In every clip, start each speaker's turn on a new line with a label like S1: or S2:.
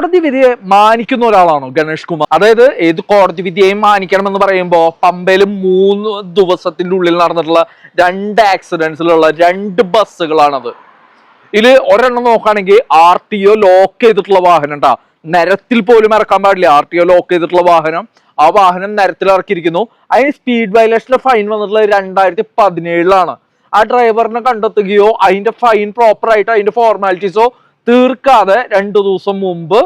S1: കോടതി വിധിയെ മാനിക്കുന്ന ഒരാളാണോ ഗണേഷ് കുമാർ? അതായത് ഏത് കോടതി വിധിയെയും മാനിക്കണമെന്ന് പറയുമ്പോ പമ്പയിൽ മൂന്ന് ദിവസത്തിന്റെ ഉള്ളിൽ നടന്നിട്ടുള്ള രണ്ട് ആക്സിഡൻസിലുള്ള രണ്ട് ബസ്സുകളാണത്. ഇതിൽ ഒരെണ്ണം നോക്കുകയാണെങ്കിൽ ആർ ടി ഒ ലോക്ക് ചെയ്തിട്ടുള്ള വാഹനം ഉണ്ടാ നരത്തിൽ പോലും ഇറക്കാൻ പാടില്ല. ആർ ടി ഒ ലോക്ക് ചെയ്തിട്ടുള്ള വാഹനം. ആ വാഹനം നരത്തിൽ ഇറക്കിയിരിക്കുന്നു. അതിന് സ്പീഡ് വയലേഷന്റെ ഫൈൻ വന്നിട്ടുള്ളത് രണ്ടായിരത്തി പതിനേഴിലാണ്. ആ ഡ്രൈവറിനെ കണ്ടെത്തുകയോ അതിന്റെ ഫൈൻ പ്രോപ്പറായിട്ട് അതിന്റെ ഫോർമാലിറ്റീസോ തീർക്കാതെ രണ്ടു ദിവസം മുമ്പ്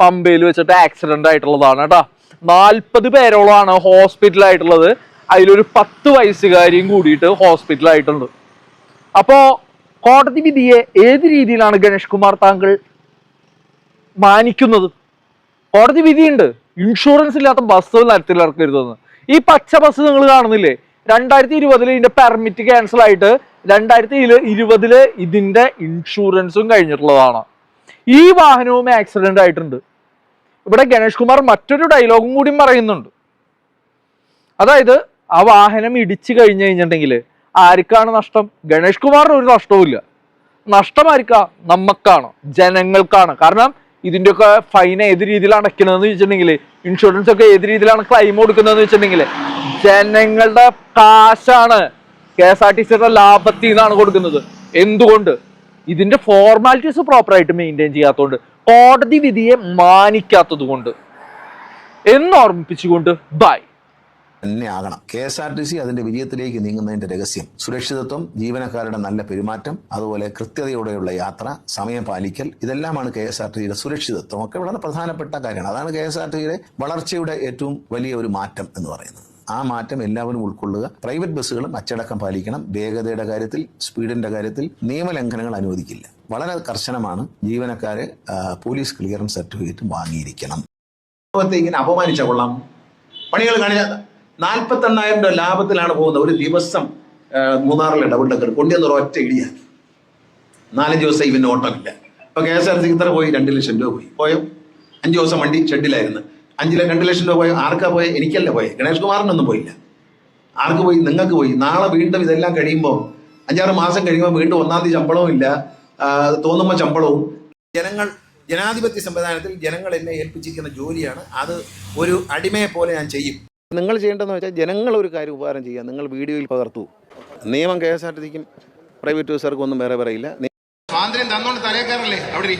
S1: പമ്പയിൽ വെച്ചിട്ട് ആക്സിഡന്റ് ആയിട്ടുള്ളതാണ് കേട്ടോ. നാൽപ്പത് പേരോളമാണ് ഹോസ്പിറ്റലായിട്ടുള്ളത് അതിലൊരു പത്ത് വയസ്സുകാരിയും കൂടിയിട്ട് ഹോസ്പിറ്റലായിട്ടുണ്ട് അപ്പോ കോടതി വിധിയെ ഏത് രീതിയിലാണ് ഗണേഷ് കുമാർ താങ്കൾ മാനിക്കുന്നത്? കോടതി വിധിയുണ്ട്. ഇൻഷുറൻസ് ഇല്ലാത്ത ബസ് നിരത്തിൽ ഇറക്കരുതെന്ന് ഈ പച്ച ബസ് നിങ്ങൾ കാണുന്നില്ലേ? രണ്ടായിരത്തി ഇരുപതിൽ ഇതിന്റെ പെർമിറ്റ് ക്യാൻസൽ ആയിട്ട് രണ്ടായിരത്തി ഇരുപതിൽ ഇതിന്റെ ഇൻഷുറൻസും കഴിഞ്ഞിട്ടുള്ളതാണ്. ഈ വാഹനവും ആക്സിഡന്റ് ആയിട്ടുണ്ട്. ഇവിടെ ഗണേഷ് കുമാർ മറ്റൊരു ഡയലോഗും കൂടി പറയുന്നുണ്ട്. അതായത് ആ വാഹനം ഇടിച്ചു കഴിഞ്ഞു കഴിഞ്ഞിട്ടുണ്ടെങ്കിൽ ആർക്കാണ് നഷ്ടം? ഗണേഷ് കുമാറിന് ഒരു നഷ്ടവും ഇല്ല നഷ്ടമായിരിക്കാം നമുക്കാണ് ജനങ്ങൾക്കാണ്. കാരണം ഇതിന്റെയൊക്കെ ഫൈൻ ഏത് രീതിയിലാണ് അടയ്ക്കണതെന്ന് വെച്ചിട്ടുണ്ടെങ്കിൽ ഇൻഷുറൻസ് ഒക്കെ ഏത് രീതിയിലാണ് ക്ലെയിം കൊടുക്കുന്നതെന്ന് വെച്ചിട്ടുണ്ടെങ്കിൽ ജനങ്ങളുടെ കാശാണ് കെ എസ് ആർ ടി സിയുടെ ലാഭത്തിൽ നിന്നാണ് കൊടുക്കുന്നത്. എന്തുകൊണ്ട്? ഇതിന്റെ ഫോർമാലിറ്റീസ് പ്രോപ്പർ ആയിട്ട് മെയിന്റെയിൻ ചെയ്യാത്തതുകൊണ്ട് കോടതി വിധിയെ മാനിക്കാത്തത് കൊണ്ട് എന്നോർമ്മിപ്പിച്ചുകൊണ്ട് ബൈ
S2: തന്നെ ആകണം K S R T C അതിന്റെ വിജയത്തിലേക്ക് നീങ്ങുന്നതിന്റെ രഹസ്യം. സുരക്ഷിതത്വം ജീവനക്കാരുടെ നല്ല പെരുമാറ്റം അതുപോലെ കൃത്യതയോടെയുള്ള യാത്ര സമയം പാലിക്കൽ ഇതെല്ലാമാണ് കെ എസ് ആർ ടി സിയുടെ സുരക്ഷിതത്വം. ഒക്കെ വളരെ പ്രധാനപ്പെട്ട കാര്യമാണ് അതാണ് കെ എസ് ആർ ടി സിയുടെ വളർച്ചയുടെ ഏറ്റവും വലിയ ഒരു മാറ്റം എന്ന് പറയുന്നത്. ആ മാറ്റം എല്ലാവരും ഉൾക്കൊള്ളുക. പ്രൈവറ്റ് ബസ്സുകളും അച്ചടക്കം പാലിക്കണം. വേഗതയുടെ കാര്യത്തിൽ സ്പീഡിന്റെ കാര്യത്തിൽ നിയമലംഘനങ്ങൾ അനുവദിക്കില്ല. വളരെ കർശനമാണ് ജീവനക്കാരെ പോലീസ് ക്ലിയറൻസ് സർട്ടിഫിക്കറ്റ് വാങ്ങിയിരിക്കണം.
S3: ഇങ്ങനെ അപമാനിച്ച കൊള്ളാം. പണികൾ കാണിച്ച നാൽപ്പത്തെണ്ണായിരം രൂപ ലാഭത്തിലാണ് പോകുന്നത്. ഒരു ദിവസം മൂന്നാറിലെ ഡബിൾ ഡക്കർ കൊണ്ടുവന്ന ഒറ്റ ഇടിയ. നാലഞ്ച് ദിവസം ഇവന് ഓട്ടമില്ല. ഇപ്പൊ കെ എസ് ആർ സി ഇത്ര പോയി? രണ്ട് ലക്ഷം രൂപ പോയി. പോയോ? അഞ്ച് ദിവസം വണ്ടി ഷെഡിലായിരുന്നു. അഞ്ചിലെ രണ്ട് ലക്ഷം രൂപ പോയോ? ആർക്കാ പോയത് എനിക്കല്ല പോയത് ഗണേഷ് കുമാറിനൊന്നും പോയില്ല. ആർക്ക് പോയി? നിങ്ങൾക്ക് പോയി. നാളെ വീണ്ടും ഇതെല്ലാം കഴിയുമ്പോൾ അഞ്ചാറ് മാസം കഴിയുമ്പോൾ വീണ്ടും ഒന്നാം തീയതി ശമ്പളവും ഇല്ല. തോന്നുമ്പോൾ ശമ്പളവും. ജനങ്ങൾ ജനാധിപത്യ സംവിധാനത്തിൽ ജനങ്ങൾ എന്നെ ഏൽപ്പിച്ചിരിക്കുന്ന ജോലിയാണ്. അത് ഒരു അടിമയെ പോലെ ഞാൻ ചെയ്യും.
S4: നിങ്ങൾ ചെയ്യേണ്ടതെന്ന് വെച്ചാൽ ജനങ്ങൾ ഒരു കാര്യം ഉപകാരം ചെയ്യുക. നിങ്ങൾ വീഡിയോയിൽ പകർത്തു. നിയമം കെ എസ് ആർ ടി സിക്കും പ്രൈവറ്റ് ബസ്സുകാർക്കും ഒന്നും വേറെ പറയില്ല.
S3: സ്വാതന്ത്ര്യം തന്നോണ്ട് തലേക്കാറല്ലേ അവിടെ